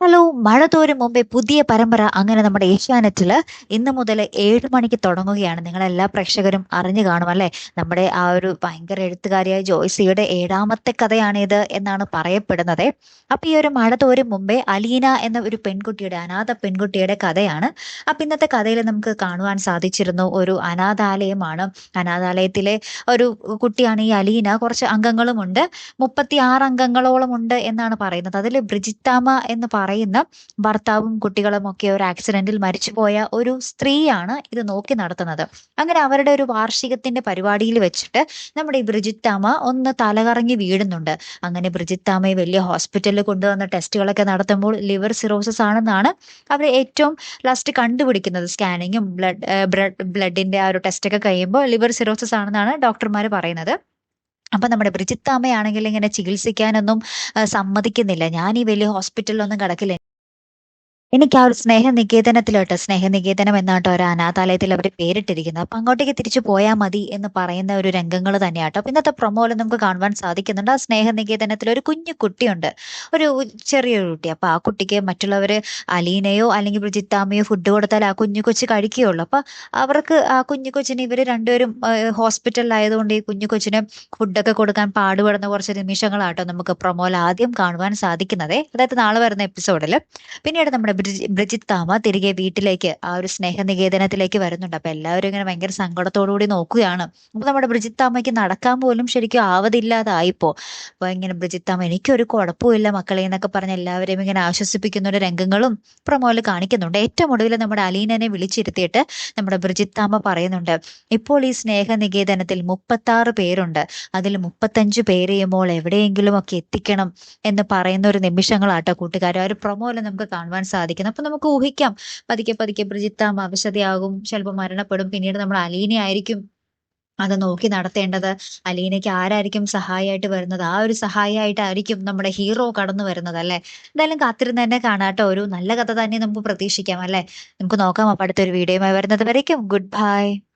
Hello മഴ തോരും മുമ്പേ പുതിയ പരമ്പര അങ്ങനെ നമ്മുടെ ഏഷ്യാനെറ്റിൽ ഇന്ന് മുതൽ ഏഴ് മണിക്ക് തുടങ്ങുകയാണ്. നിങ്ങളെല്ലാ പ്രേക്ഷകരും അറിഞ്ഞു കാണും അല്ലേ? നമ്മുടെ ആ ഒരു ഭയങ്കര എഴുത്തുകാരിയായ ജോയ്സിയുടെ ഏഴാമത്തെ കഥയാണിത് എന്നാണ് പറയപ്പെടുന്നത്. അപ്പൊ ഈ ഒരു മഴ തോരും മുമ്പേ അലീന എന്ന ഒരു പെൺകുട്ടിയുടെ അനാഥ പെൺകുട്ടിയുടെ കഥയാണ്. അപ്പൊ ഇന്നത്തെ കഥയിൽ നമുക്ക് കാണുവാൻ സാധിച്ചിരുന്നു ഒരു അനാഥാലയമാണ്. അനാഥാലയത്തിലെ ഒരു കുട്ടിയാണ് ഈ അലീന. കുറച്ച് അംഗങ്ങളുമുണ്ട്. മുപ്പത്തി ആറ് അംഗങ്ങളോളം ഉണ്ട് എന്നാണ് പറയുന്നത്. അതിൽ ബ്രിജിത്താമ എന്ന് പറയുന്ന ഭർത്താവും കുട്ടികളും ഒക്കെ ഒരു ആക്സിഡന്റിൽ മരിച്ചുപോയ ഒരു സ്ത്രീയാണ് ഇത് നോക്കി നടത്തുന്നത്. അങ്ങനെ അവരുടെ ഒരു വാർഷികത്തിന്റെ പരിപാടിയിൽ വെച്ചിട്ട് നമ്മുടെ ഈ ബ്രിജിത്താമ ഒന്ന് തലകറങ്ങി വീഴുന്നുണ്ട്. അങ്ങനെ ബ്രിജിത്താമയെ വലിയ ഹോസ്പിറ്റലിൽ കൊണ്ടുവന്ന ടെസ്റ്റുകളൊക്കെ നടത്തുമ്പോൾ ലിവർ സിറോസിസ് ആണെന്നാണ് അവർ ഏറ്റവും ലാസ്റ്റ് കണ്ടുപിടിക്കുന്നത്. സ്കാനിങ്ങും ബ്ലഡ് ബ്ലഡ് ബ്ലഡിന്റെ ആ ഒരു ടെസ്റ്റൊക്കെ കഴിയുമ്പോൾ ലിവർ സിറോസിസ് ആണെന്നാണ് ഡോക്ടർമാർ പറയുന്നത്. അപ്പൊ നമ്മുടെ ബ്രിജിത്താമ്മയാണെങ്കിൽ ഇങ്ങനെ ചികിത്സിക്കാനൊന്നും സമ്മതിക്കുന്നില്ല. ഞാൻ ഈ വലിയ ഹോസ്പിറ്റലിലൊന്നും കിടക്കില്ല. എനിക്ക് ആ ഒരു സ്നേഹനികേതനത്തിലോട്ട് സ്നേഹനികേതനം എന്നാട്ടോ ഒരു അനാഥാലയത്തിൽ അവർ പേരിട്ടിരിക്കുന്നത്. അപ്പൊ അങ്ങോട്ടേക്ക് തിരിച്ചു പോയാൽ മതി എന്ന് പറയുന്ന ഒരു രംഗങ്ങൾ തന്നെയാട്ടോ. അപ്പൊ ഇന്നത്തെ പ്രൊമോയിൽ നമുക്ക് കാണുവാൻ സാധിക്കുന്നുണ്ട്. ആ സ്നേഹനികേതനത്തിൽ ഒരു കുഞ്ഞു കുട്ടിയുണ്ട്. ഒരു ചെറിയൊരു കുട്ടി. അപ്പൊ ആ കുട്ടിക്ക് മറ്റുള്ളവർ അലീനയോ അല്ലെങ്കിൽ ബ്രിജിത്താമയോ ഫുഡ് കൊടുത്താൽ ആ കുഞ്ഞു കൊച്ചു കഴിക്കുകയുള്ളൂ. അപ്പൊ അവർക്ക് ആ കുഞ്ഞു കൊച്ചിന് ഇവർ രണ്ടുപേരും ഹോസ്പിറ്റലിലായതുകൊണ്ട് ഈ കുഞ്ഞു കൊച്ചിന് ഫുഡൊക്കെ കൊടുക്കാൻ പാടുപെടുന്ന കുറച്ച് നിമിഷങ്ങളാട്ടോ നമുക്ക് പ്രൊമോയിൽ ആദ്യം കാണുവാൻ സാധിക്കുന്നതേ. അതായത് നാളെ വരുന്ന എപ്പിസോഡിൽ പിന്നീട് നമ്മുടെ ബ്രിജി ബ്രിജിത്താമ്മ തിരികെ വീട്ടിലേക്ക് ആ ഒരു സ്നേഹനികേതനത്തിലേക്ക് വരുന്നുണ്ട്. അപ്പൊ എല്ലാവരും ഇങ്ങനെ ഭയങ്കര സങ്കടത്തോടു കൂടി നോക്കുകയാണ്. അപ്പൊ നമ്മുടെ ബ്രിജിത്താമ്മയ്ക്ക് നടക്കാൻ പോലും ശരിക്കും ആവതില്ലാതായിപ്പോ. അപ്പൊ ഇങ്ങനെ ബ്രിജിത്താമ്മ എനിക്കൊരു കുഴപ്പമില്ല മക്കളെ എന്നൊക്കെ പറഞ്ഞ് എല്ലാവരെയും ഇങ്ങനെ ആശ്വസിപ്പിക്കുന്ന ഒരു രംഗങ്ങളും പ്രമോൽ കാണിക്കുന്നുണ്ട്. ഏറ്റവും ഒടുവിൽ നമ്മുടെ അലീനനെ വിളിച്ചിരുത്തിയിട്ട് നമ്മുടെ ബ്രിജിത്താമ്മ പറയുന്നുണ്ട് ഇപ്പോൾ ഈ സ്നേഹനികേതനത്തിൽ മുപ്പത്താറ് പേരുണ്ട്. അതിൽ മുപ്പത്തഞ്ച് പേരെയും മോൾ എവിടെയെങ്കിലും ഒക്കെ എത്തിക്കണം എന്ന് പറയുന്ന ഒരു നിമിഷങ്ങളാട്ടോ കൂട്ടുകാർ ആ ഒരു പ്രൊമോയിൽ നമുക്ക് കാണുവാൻ സാധിക്കുന്നു അപ്പൊ നമുക്ക് ഊഹിക്കാം. പതുക്കെ പതുക്കെ ബ്രിജിത്താമ്മ അവശതയാകും ചിലപ്പോൾ മരണപ്പെടും. പിന്നീട് നമ്മൾ അലീനയായിരിക്കും അത് നോക്കി നടത്തേണ്ടത്. അലീനയ്ക്ക് ആരായിരിക്കും സഹായമായിട്ട് വരുന്നത്? ആ ഒരു സഹായമായിട്ടായിരിക്കും നമ്മുടെ ഹീറോ കടന്നു വരുന്നത് അല്ലെ? എന്തായാലും കാത്തിരുന്ന് തന്നെ കാണാട്ടോ. ഒരു നല്ല കഥ തന്നെ നമുക്ക് പ്രതീക്ഷിക്കാം അല്ലെ? നമുക്ക് നോക്കാം. അപ്പൊ അടുത്തൊരു വീഡിയോയുമായി വരുന്നത് വരയ്ക്കും ഗുഡ് ബൈ.